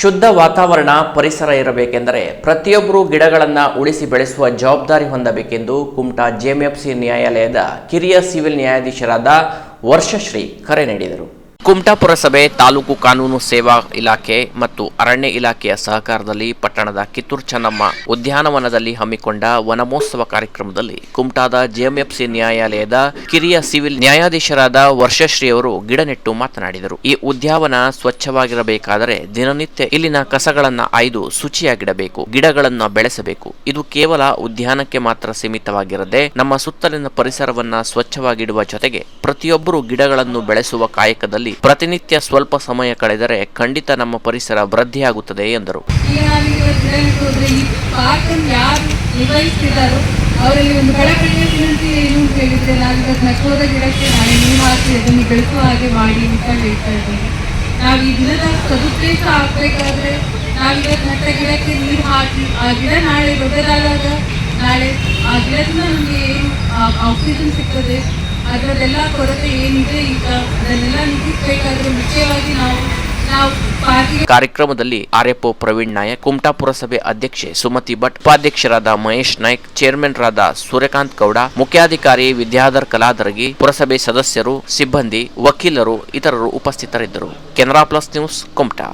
ಶುದ್ಧ ವಾತಾವರಣ ಪರಿಸರ ಇರಬೇಕೆಂದರೆ ಪ್ರತಿಯೊಬ್ಬರೂ ಗಿಡಗಳನ್ನು ಉಳಿಸಿ ಬೆಳೆಸುವ ಜವಾಬ್ದಾರಿ ಹೊಂದಬೇಕೆಂದು ಕುಮಟಾ ಜೆಎಂಎಫ್ಸಿ ನ್ಯಾಯಾಲಯದ ಕಿರಿಯ ಸಿವಿಲ್ ನ್ಯಾಯಾಧೀಶರಾದ ವರ್ಷಶ್ರೀ ಕರೆ ನೀಡಿದರು. ಕುಮಟಾ ಪುರಸಭೆ ತಾಲೂಕು ಕಾನೂನು ಸೇವಾ ಇಲಾಖೆ ಮತ್ತು ಅರಣ್ಯ ಇಲಾಖೆಯ ಸಹಕಾರದಲ್ಲಿ ಪಟ್ಟಣದ ಕಿತ್ತೂರು ಚನ್ನಮ್ಮ ಉದ್ಯಾನವನದಲ್ಲಿ ಹಮ್ಮಿಕೊಂಡ ವನಮೋತ್ಸವ ಕಾರ್ಯಕ್ರಮದಲ್ಲಿ ಕುಮಟಾದ ಜೆಎಂಎಫ್ಸಿ ನ್ಯಾಯಾಲಯದ ಕಿರಿಯ ಸಿವಿಲ್ ನ್ಯಾಯಾಧೀಶರಾದ ವರ್ಷಶ್ರೀ ಅವರು ಗಿಡ ಮಾತನಾಡಿದರು. ಈ ಉದ್ಯಾನವನ ಸ್ವಚ್ಛವಾಗಿರಬೇಕಾದರೆ ದಿನನಿತ್ಯ ಇಲ್ಲಿನ ಕಸಗಳನ್ನು ಆಯ್ದು ಶುಚಿಯಾಗಿಡಬೇಕು, ಗಿಡಗಳನ್ನು ಬೆಳೆಸಬೇಕು. ಇದು ಕೇವಲ ಉದ್ಯಾನಕ್ಕೆ ಮಾತ್ರ ಸೀಮಿತವಾಗಿರದೆ ನಮ್ಮ ಸುತ್ತಲಿನ ಪರಿಸರವನ್ನ ಸ್ವಚ್ಛವಾಗಿಡುವ ಜೊತೆಗೆ ಪ್ರತಿಯೊಬ್ಬರು ಗಿಡಗಳನ್ನು ಬೆಳೆಸುವ ಕಾಯಕದಲ್ಲಿ ಪ್ರತಿನಿತ್ಯ ಸ್ವಲ್ಪ ಸಮಯ ಕಳೆದರೆ ಖಂಡಿತ ನಮ್ಮ ಪರಿಸರ ವೃದ್ಧಿಯಾಗುತ್ತದೆ ಎಂದರು. ಒಂದು ನಾಳೆ ಆ ಗಿಡದಿಂದ ನಮಗೆ ಏನು ಆಕ್ಸಿಜನ್ ಸಿಗ್ತದೆ ಅದರದೆಲ್ಲ ಕೊರತೆ ಏನಿದೆ ಈಗ ಅದನ್ನೆಲ್ಲ ನಿಲ್ಲಿಸಬೇಕಾದ್ರೆ ಮುಖ್ಯವಾಗಿ ನಾವು ಕಾರ್ಯಕ್ರಮದಲ್ಲಿ ಆರ್ಎಫ್ಒ ಪ್ರವೀಣ್ ನಾಯಕ್, ಕುಮಟಾ ಪುರಸಭೆ ಅಧ್ಯಕ್ಷೆ ಸುಮತಿ ಭಟ್, ಉಪಾಧ್ಯಕ್ಷರಾದ ಮಹೇಶ್ ನಾಯ್ಕ್ ಚೇರ್ಮನ್ ರಾದ ಸೂರ್ಯಕಾಂತ್ ಗೌಡ, ಮುಖ್ಯಾಧಿಕಾರಿ ವಿದ್ಯಾಧರ್ ಕಲಾದರ್ಗಿ, ಪುರಸಭೆ ಸದಸ್ಯರು, ಸಿಬ್ಬಂದಿ, ವಕೀಲರು, ಇತರರು ಉಪಸ್ಥಿತರಿದ್ದರು. Canara plus news, Kumta.